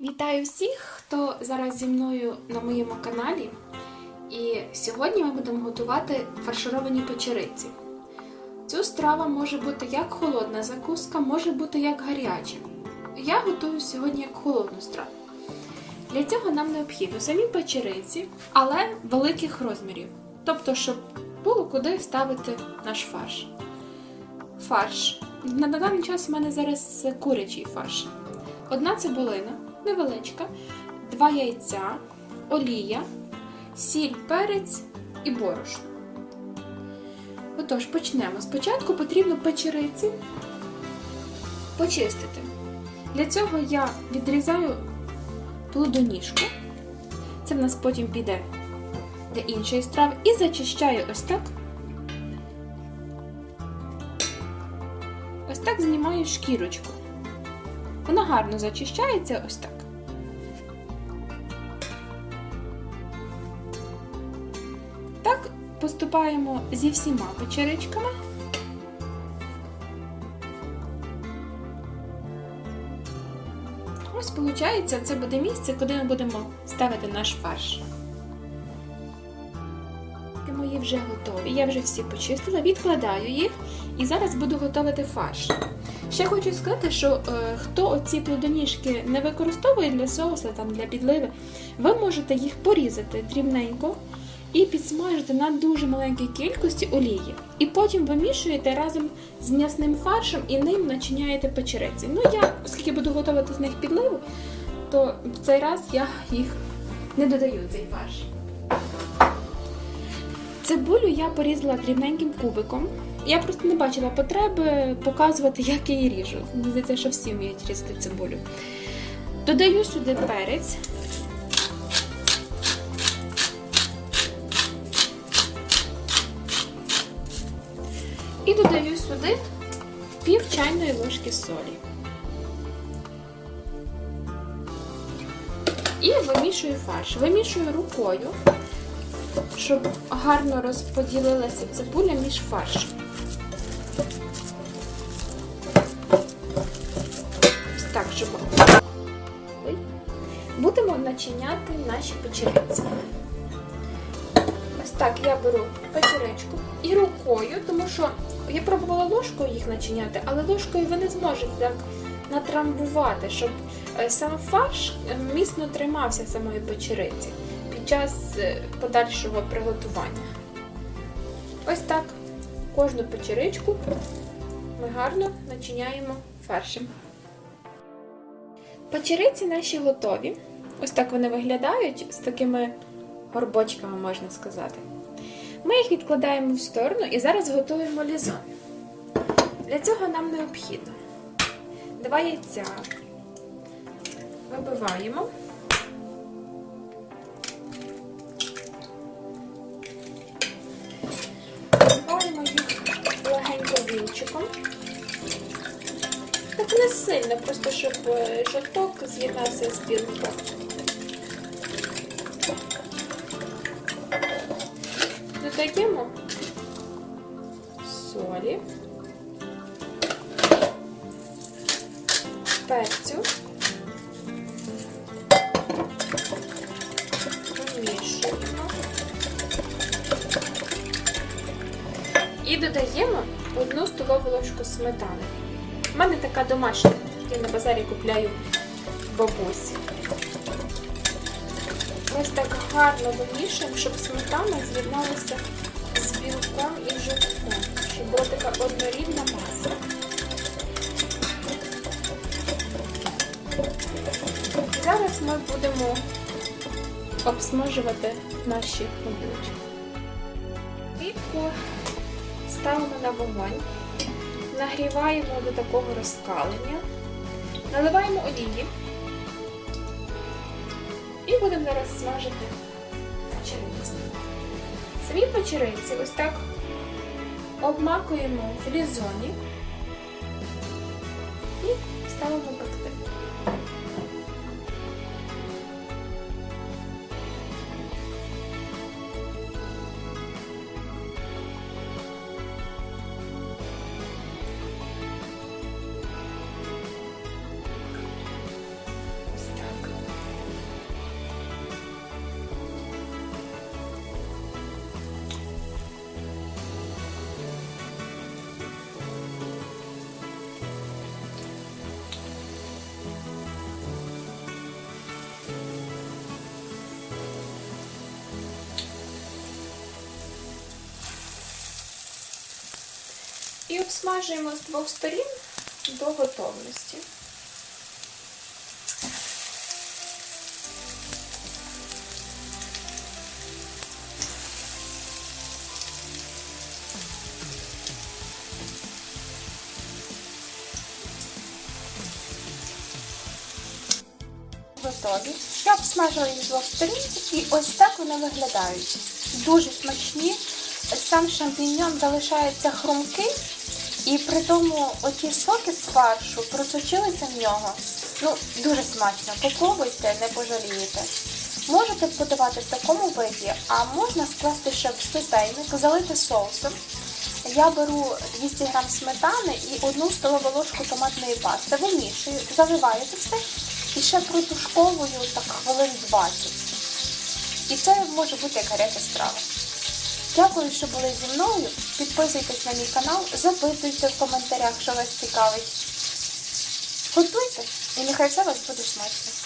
Вітаю всіх, хто зараз зі мною на моєму каналі. І сьогодні ми будемо готувати фаршировані печериці. Цю страву може бути як холодна закуска, може бути як гаряча. Я готую сьогодні як холодну страву. Для цього нам необхідно самі печериці, але великих розмірів. Тобто, щоб було куди ставити наш фарш. Фарш. На даний час у мене зараз курячий фарш. Одна цибулина, невеличка, два яйця, олія, сіль, перець і борошно. Отож, почнемо. Спочатку потрібно печериці почистити. Для цього я відрізаю плодоніжку. Це в нас потім піде для іншої страви. І зачищаю ось так. Ось так знімаю шкірочку. Вона гарно зачищається ось так. Поступаємо зі всіма печеричками. Ось, виходить, це буде місце, куди ми будемо ставити наш фарш. Мої вже готові. Я вже всі почистила, відкладаю їх і зараз буду готувати фарш. Ще хочу сказати, що е, хто оці плодоніжки не використовує для соусу, там, для підливи, ви можете їх порізати дрібненько і підсмажити на дуже маленькій кількості олії. І потім вимішуєте разом з м'ясним фаршем і ним начиняєте печериці. Ну, я, оскільки буду готувати з них підливу, то в цей раз я їх не додаю цей фарш. Цибулю я порізала дрібненьким кубиком. Я просто не бачила потреби показувати, як її ріжу. Мені здається, що всі вміють різати цибулю. Додаю сюди перець. Сюди пів чайної ложки солі. І вимішую фарш. Вимішую рукою щоб гарно розподілилася цибуля між фаршем. Так, щоб будемо начиняти наші печериці. Так я беру печеричку і рукою, тому що я пробувала ложкою їх начиняти, але ложкою ви не зможете так натрамбувати, щоб сам фарш міцно тримався самої печериці під час подальшого приготування. Ось так кожну печеричку ми гарно начиняємо фаршем. Печериці наші готові. Ось так вони виглядають з такими горбочками, можна сказати. Ми їх відкладаємо в сторону і зараз готуємо лізон. Для цього нам необхідно два яйця вибиваємо. Збиваємо їх легенько вінчиком. Так не сильно, просто щоб жовток з'єднався з білком. Додаємо солі, перцю, вимішуємо. І додаємо одну столову ложку сметани. У мене така домашня, я на базарі купляю бабусі. Ось так гарно вимішуємо, щоб сметана з'єдналася з білком і жовтком, щоб була така однорідна маса. Зараз ми будемо обсмажувати наші обличчя. Рідко ставимо на вогонь, нагріваємо до такого розкалення, наливаємо олії і будемо зараз смажити печериці. Самі печериці ось так обмакуємо в лізоні і ставимо пекти. Обсмажуємо з двох сторін до готовності. Готові. Я обсмажила їх з двох сторін і ось так вони виглядають. Дуже смачні. Сам шампіньйон залишається хрумкий, і при тому оті соки з фаршу просочилися в нього. Ну, дуже смачно. Попробуйте, не пожалієте. Можете подавати в такому виді, а можна скласти ще в сотейник, залити соусом. Я беру 200 г сметани і одну столову ложку томатної пасти. Вимішую, заливаю це все і ще протушковую так хвилин 20. І це може бути як гаряча страва. Дякую, що були зі мною. Підписуйтесь на мій канал, запитуйте в коментарях, що вас цікавить. Готуйте, і нехай все вас буде смачно.